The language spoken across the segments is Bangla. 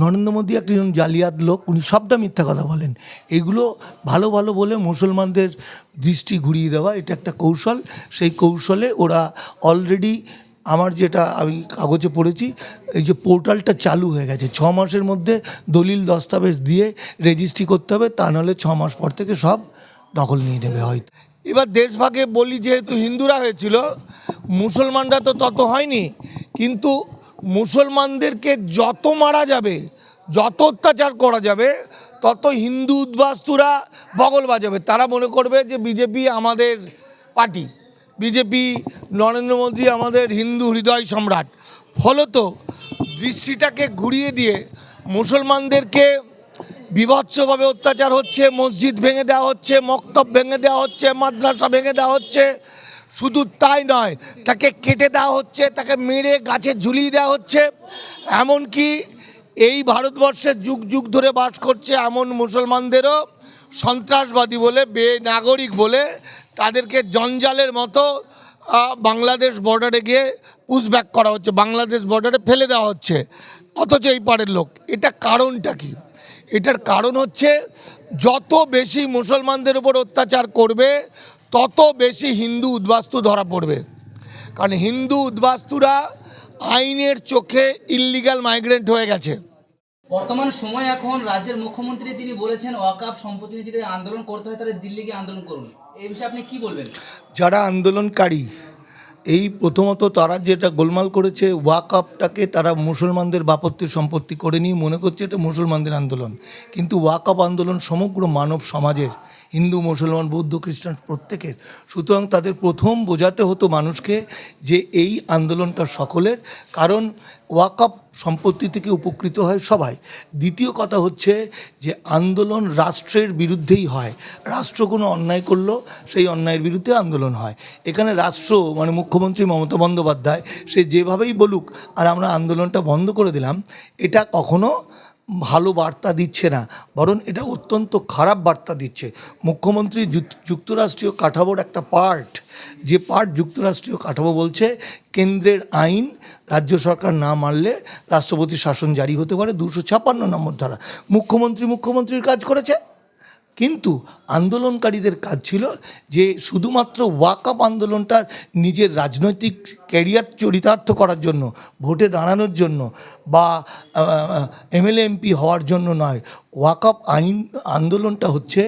নরেন্দ্র মোদী একজন জালিয়াত লোক, উনি সবটা মিথ্যা কথা বলেন। এগুলো ভালো ভালো বলে মুসলমানদের দৃষ্টি ঘুরিয়ে দেওয়া, এটা একটা কৌশল। সেই কৌশলে ওরা অলরেডি আমার যেটা আমি কাগজে পড়েছি, এই যে পোর্টালটা চালু হয়ে গেছে। ছ মাসের মধ্যে দলিল দস্তাবেজ দিয়ে রেজিস্ট্রি করতে হবে, তা নাহলে ছ মাস পর থেকে সব দখল নিয়ে নেবে হয়তো। এবার দেশভাগে বলি, যেহেতু হিন্দুরা হয়েছিল, মুসলমানরা তো তত হয়নি, কিন্তু মুসলমানদেরকে যত মারা যাবে, যত অত্যাচার করা যাবে, তত হিন্দু উদ্বাস্তুরা বগল বাজাবে। তারা মনে করবে যে বিজেপি আমাদের পার্টি। বিজেপি, নরেন্দ্র মোদী আমাদের হিন্দু হৃদয় সম্রাট। ফলত দৃষ্টিটাকে ঘুরিয়ে দিয়ে মুসলমানদেরকে বিভৎসভাবে অত্যাচার হচ্ছে, মসজিদ ভেঙে দেওয়া হচ্ছে, মক্তব ভেঙে দেওয়া হচ্ছে, মাদ্রাসা ভেঙে দেওয়া হচ্ছে শুধু তাই নয়, তাকে কেটে দেওয়া হচ্ছে, তাকে মেরে গাছে ঝুলিয়ে দেওয়া হচ্ছে। এমনকি এই ভারতবর্ষে যুগ যুগ ধরে বাস করছে এমন মুসলমানদেরও সন্ত্রাসবাদী বলে, বেনাগরিক বলে, তাদেরকে জঞ্জালের মতো বাংলাদেশ বর্ডারে গিয়ে পুশব্যাক করা হচ্ছে, বাংলাদেশ বর্ডারে ফেলে দেওয়া হচ্ছে। অথচ এই পাড়ের লোক, এটা কারণটা কি? এটার কারণ হচ্ছে, যত বেশি মুসলমানদের উপর অত্যাচার করবে তত বেশি হিন্দু উদ্বাস্তু ধরা পড়বে। কারণ হিন্দু উদ্বাস্তুরা আইনের চোখে ইল্লিগাল মাইগ্রেন্ট হয়ে গেছে। বর্তমান সময় এখন রাজ্যের মুখ্যমন্ত্রী তিনি বলেছেন ওয়াকাপ সম্পত্তি নিয়ে যদি আন্দোলন করতে হয় তাহলে দিল্লি গিয়ে আন্দোলন করুন। এই বিষয়ে আপনি কি বলবেন? যারা আন্দোলনকারী এই প্রথমত তারা যেটা গোলমাল করেছে ওয়াক আপটাকে তারা মুসলমানদের বাপত্তি সম্পত্তি করে নিয়ে মনে করছে এটা মুসলমানদের আন্দোলন। কিন্তু ওয়াক আপ আন্দোলন সমগ্র মানব সমাজের, হিন্দু, মুসলমান, বৌদ্ধ, খ্রিস্টান প্রত্যেকের। সুতরাং তাদের প্রথম বোঝাতে হতো মানুষকে যে এই আন্দোলনটা সকলের, কারণ ওয়াকআপ সম্পত্তি থেকে উপকৃত হয় সবাই। দ্বিতীয় কথা হচ্ছে যে আন্দোলন রাষ্ট্রের বিরুদ্ধেই হয়। রাষ্ট্র কোনো অন্যায় করল, সেই অন্যায়ের বিরুদ্ধে আন্দোলন হয়। এখানে রাষ্ট্র মানে মুখ্যমন্ত্রী মমতা বন্দ্যোপাধ্যায়, সে যেভাবেই বলুক, আর আমরা আন্দোলনটা বন্ধ করে দিলাম, এটা কখনো ভালো বার্তা দিচ্ছে না। বরং এটা অত্যন্ত খারাপ বার্তা দিচ্ছে। মুখ্যমন্ত্রী যুক- যুক্তরাষ্ট্রীয় কাঠামোর একটা পার্ট, যে পার্ট যুক্তরাষ্ট্রীয় কাঠামো বলছে, কেন্দ্রের আইন রাজ্য সরকার না মানলে রাষ্ট্রপতি শাসন জারি হতে পারে দুশো ছাপান্ন নম্বর ধারা। মুখ্যমন্ত্রী মুখ্যমন্ত্রীর কাজ করেছে। কিন্তু আন্দোলনকারীদের কাজ ছিল যে শুধুমাত্র ওয়াকআপ আন্দোলনটার নিজের রাজনৈতিক ক্যারিয়ার চরিতার্থ করার জন্য, ভোটে দাঁড়ানোর জন্য বা এমএলএ, এমপি হওয়ার জন্য নয়। ওয়াকআপ আইন, আন্দোলনটা হচ্ছে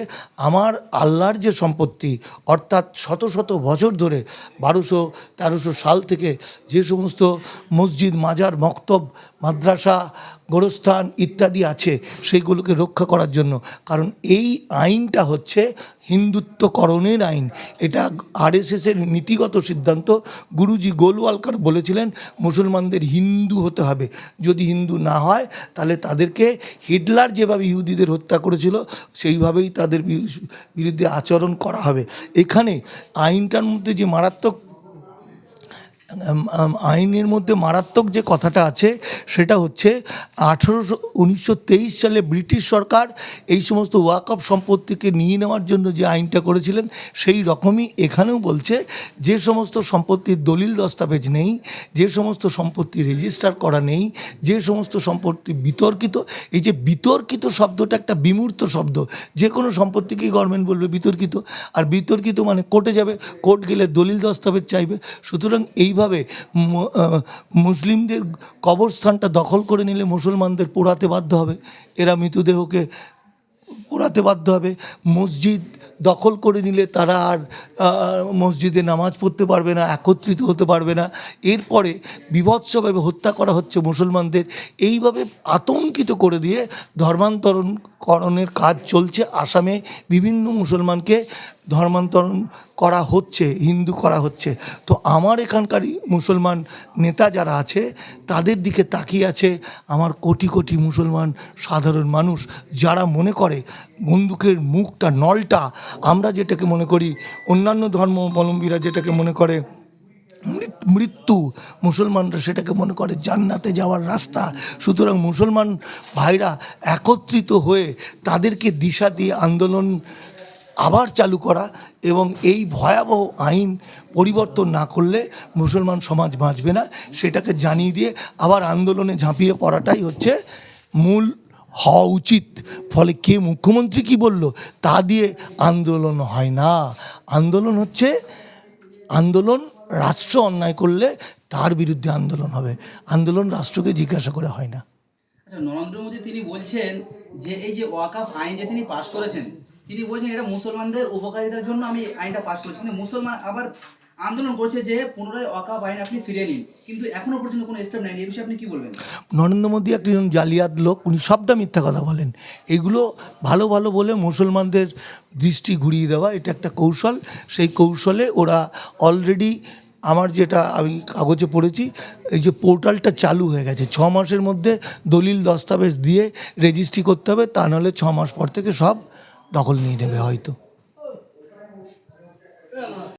আমার আল্লাহর যে সম্পত্তি, অর্থাৎ শত শত বছর ধরে বারোশো তেরোশো সাল থেকে যে সমস্ত মসজিদ, মাজার, মক্তব, মাদ্রাসা, গোরস্থান ইত্যাদি আছে, সেইগুলোকে রক্ষা করার জন্য। কারণ এই আইনটা হচ্ছে হিন্দুত্বকরণের আইন। এটা আরএসএসের নীতিগত সিদ্ধান্ত, গুরুজি গোলওয়ালকার বলেছিলেন, মুসলমানদের হিন্দু হতে হবে। যদি হিন্দু না হয়, তাহলে তাদেরকে হিটলার যেভাবে ইহুদিদের হত্যা করেছিল, সেইভাবেই তাদের বিরু- বিরুদ্ধে আচরণ করা হবে। এখানে আইনটার মধ্যে যে মারাত্মক আইনের মধ্যে মারাত্মক যে কথাটা আছে, সেটা হচ্ছে আঠেরোশো, উনিশশো সালে ব্রিটিশ সরকার এই সমস্ত ওয়াকআপ সম্পত্তিকে নিয়ে নেওয়ার জন্য যে আইনটা করেছিলেন, সেই রকমই এখানেও বলছে যে সমস্ত সম্পত্তির দলিল দস্তাবেজ নেই, যে সমস্ত সম্পত্তি রেজিস্টার করা নেই, যে সমস্ত সম্পত্তি বিতর্কিত, এই যে বিতর্কিত শব্দটা একটা বিমূর্ত শব্দ, যে কোনো সম্পত্তিকেই গভর্নমেন্ট বলবে বিতর্কিত, আর বিতর্কিত মানে কোর্টে যাবে কোর্ট গেলে দলিল দস্তাবেজ চাইবে, সুতরাং এইভাবে আহ, মুসলিমদের কবরস্থানটা দখল করে নিলে মুসলমানদের পোড়াতে বাধ্য হবে। এরা মৃতদেহকে পোড়াতে বাধ্য হবে। মসজিদ দখল করে নিলে তারা আর মসজিদে নামাজ পড়তে পারবে না একত্রিত হতে পারবে না। এরপরে বিভৎসভাবে হত্যা করা হচ্ছে মুসলমানদের। এইভাবে আতঙ্কিত করে দিয়ে ধর্মান্তরণকরণের কাজ চলছে আসামে। বিভিন্ন মুসলমানকে ধর্মান্তরণ করা হচ্ছে, হিন্দু করা হচ্ছে। তো আমার এখানকার মুসলমান নেতা যারা আছে, তাদের দিকে তাকিয়ে আছে আমার কোটি কোটি মুসলমান সাধারণ মানুষ যারা মনে করে বন্দুকের মুখটা, নলটা, আমরা যেটাকে মনে করি অন্যান্য ধর্মাবলম্বীরা যেটাকে মনে করে মৃত- মৃত্যু, মুসলমানরা সেটাকে মনে করে জান্নাতে যাওয়ার রাস্তা। সুতরাং মুসলমান ভাইরা একত্রিত হয়ে তাদেরকে দিশা দিয়ে আন্দোলন আবার চালু করা এবং এই ভয়াবহ আইন পরিবর্তন না করলে মুসলমান সমাজ বাঁচবে না, সেটাকে জানিয়ে দিয়ে আবার আন্দোলনে ঝাঁপিয়ে পড়াটাই হচ্ছে মূল হওয়া উচিত। ফলে কে মুখ্যমন্ত্রী কি বলল তা দিয়ে আন্দোলন হয় না। আন্দোলন হচ্ছে আন্দোলন রাষ্ট্র অন্যায় করলে তার বিরুদ্ধে আন্দোলন হবে। আন্দোলন রাষ্ট্রকে জিজ্ঞাসা করে হয় না। আচ্ছা নরেন্দ্র মোদী তিনি বলছেন যে এই যে ওয়াকাফ আইন যে তিনি পাশ করেছেন তিনি বলছেন এটা মুসলমানদের উপকারিতার জন্য আমি আইনটা পাশ করেছি। কিন্তু মুসলমান আবার আন্দোলন করছে যে পুনরায় ওয়াকাফ আইন আপনি ফিরিয়ে নিন। কিন্তু এখনও পর্যন্ত কোনো স্টেপ নেয়নি। এই বিষয়ে আপনি কি বলবেন? নরেন্দ্র মোদী একজন জালিয়াত লোক, উনি সবটা মিথ্যা কথা বলেন। এগুলো ভালো ভালো বলে মুসলমানদের দৃষ্টি ঘুরিয়ে দেওয়া, এটা একটা কৌশল। সেই কৌশলে ওরা অলরেডি আমার যেটা আমি কাগজে পড়েছি, এই যে পোর্টালটা চালু হয়ে গেছে। ছ মাসের মধ্যে দলিল দস্তাবেজ দিয়ে রেজিস্ট্রি করতে হবে, তা নাহলে ছ মাস পর থেকে সব দখল নিয়ে নেবে হয়তো।